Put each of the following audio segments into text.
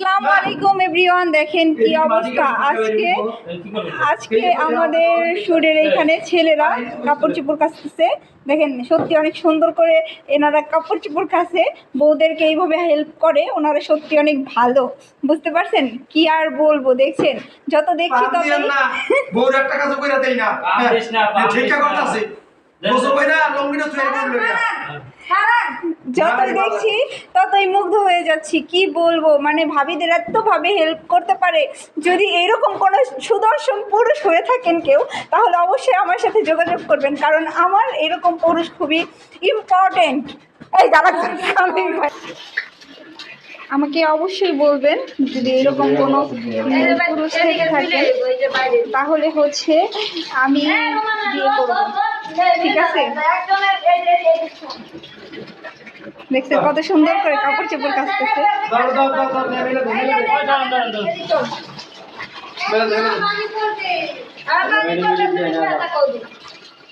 আসসালামু আলাইকুম এভরিওয়ান দেখেন কি অবস্থা। আজকে আজকে আমাদের সুরের এইখানে ছেলেরা কাপড় চোপড় কাচতেছে। দেখেন সত্যি অনেক সুন্দর করে এনারা কাপড় চোপড় কাছে। বউদেরকে এইভাবে হেল্প করে ওনারা সত্যি অনেক ভালো। বুঝতে পারছেন? কি আর বলব দেখছেন? যত দেখছি তত বউর একটা কাজ কইরা দেই না। ঠিক। কথা আছে গোসল কইরা লঙ্গিটা চুয়ে করল যতই দেখছি ততই মুগ্ধ হয়ে যাচ্ছি। কি বলব? মানে ভাবিদের এতভাবে হেল্প করতে পারে। যদি এরকম কোনো সুদর্শন পুরুষ হয়ে থাকেন কেউ তাহলে অবশ্যই আমার সাথে যোগাযোগ করবেন। কারণ আমার এরকম পুরুষ খুবই ইম্পর্টেন্ট এই দাঁড়া আমি আমাকে অবশ্যই বলবেন যদি এরকম কোনো পুরুষ থেকে থাকে তাহলে হচ্ছে আমি বিয়ে করব। ঠিক আছে? দেখছে কত সুন্দর করে কাপড় চোপড় কাচতেছে।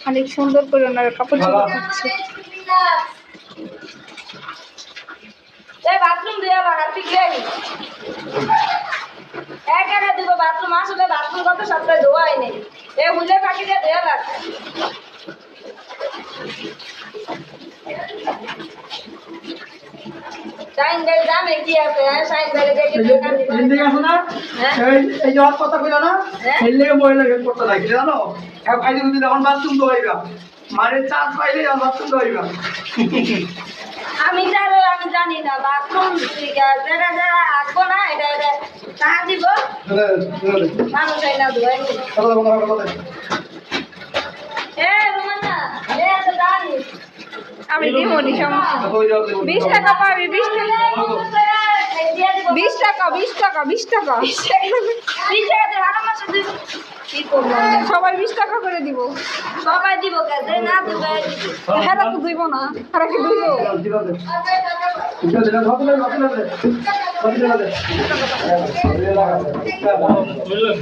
অনেক সুন্দর করে ওনারা কাপড় চোপড় কাচ্ছে। বাথরুম দিব বাথরুম বাথরুম কত সপ্তাহে ধোয়াই নেই এ বুঝে পাখি দিয়ে ধোয়া লাগছে সাইন কি আছে হ্যাঁ? সাইন বেলে দেখে হিন্দি আছে না? হ্যাঁ। এই এই যে কথা কইলা না? হ্যাঁ। এই লেগে মহিলা হেল্প করতে লাগে জানো? এক ভাই যদি যখন বাথরুম ধোয়াইবা চান্স পাইলে বাথরুম ধোয়াইবা আমি জানো আমি জানি না বাথরুম যেটা যেটা আসব না এটা দিব। মানুষ না এ রুমানা আমি দিব নি সমস্যা বিশ টাকা পাবি বিশ টাকা বিশ টাকা বিশ টাকা বিশ টাকা। সবাই বিশ টাকা করে দিব। সবাই দিব দিবে হ্যাঁ তো দুইব না। আর কি বুঝলেন?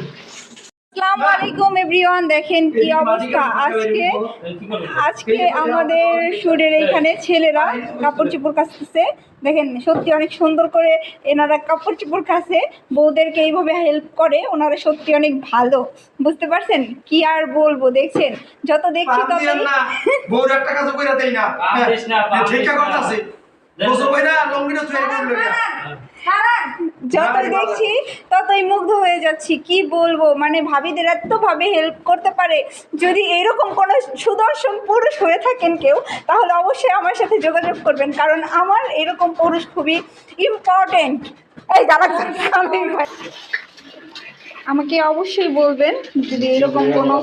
আসসালামু আলাইকুম এভরিওয়ান দেখেন কি অবস্থা। আজকে আজকে আমাদের সুরের এইখানে ছেলেরা কাপড় চোপড় কাচতেছে। দেখেন সত্যি অনেক সুন্দর করে এনারা কাপড় চোপড় কাছে। বউদেরকে এইভাবে হেল্প করে ওনারা সত্যি অনেক ভালো। বুঝতে পারছেন? কি আর বলব দেখছেন? যত দেখছি না। বউর একটা কাজ কইরা দেই না। না, ঠিক না। কথা আছে গোসল কইরা লঙ্গিটা চুয়ে করল যতই দেখছি ততই মুগ্ধ হয়ে যাচ্ছি। কি বলব? মানে ভাবিদের এতভাবে হেল্প করতে পারে। যদি এরকম কোনো সুদর্শন পুরুষ হয়ে থাকেন কেউ তাহলে অবশ্যই আমার সাথে যোগাযোগ করবেন। কারণ আমার এরকম পুরুষ খুবই ইম্পর্টেন্ট এই আমি আমাকে অবশ্যই বলবেন যদি এরকম কোনো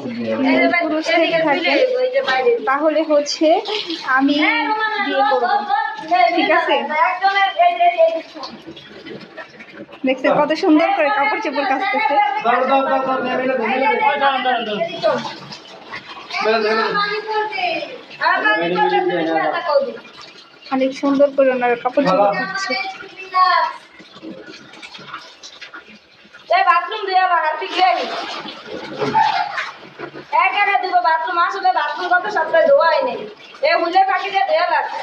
পুরুষ থেকে থাকে তাহলে হচ্ছে আমি বিয়ে করব। ঠিক আছে। দেখছে কত সুন্দর করে কাপড় চোপড় কাচতেছে। অনেক সুন্দর করে ওনারা কাপড় চোপড় কাচ্ছে। বাথরুম দিয়ে বাগার পিকলে এখানে দিব বাথরুম, আসলে বাথরুম কত সপ্তাহে ধোয়াই নেই এ বুঝে পাখি দিয়ে ধোয়া লাগছে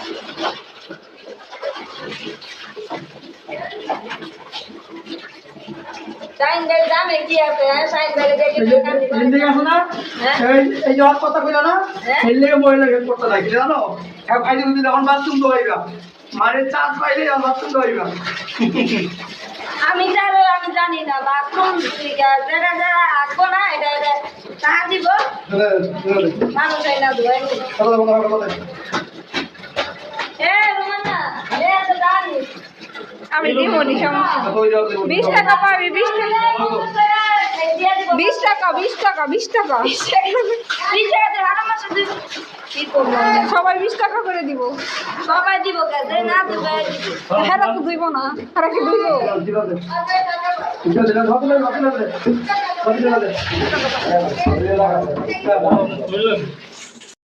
সাইন বেল দামে কি আছে সাইন বেলে দেখে হিন্দি আছে না। এই এই যে কথা কইলা না। মহিলা হেল্প করতে লাগে জানো? এক ভাই যদি যখন বাথরুম ধোয়াইবা চান্স পাইলে বাথরুম ধোয়াইবা আমি জানো আমি জানি না বাথরুম যেটা যেটা আসব না এটা এটা টাকা দিব? মানুষ না এ রুমানা আমি দিব নি সমস্যা বিশ টাকা পাবি বিশ টাকা। বিশ টাকা বিশ টাকা বিশ টাকা। সবাই বিশ টাকা করে দিব। সবাই দিব না দিবে হ্যাঁ তো দুইব না। আর কি বুঝলেন?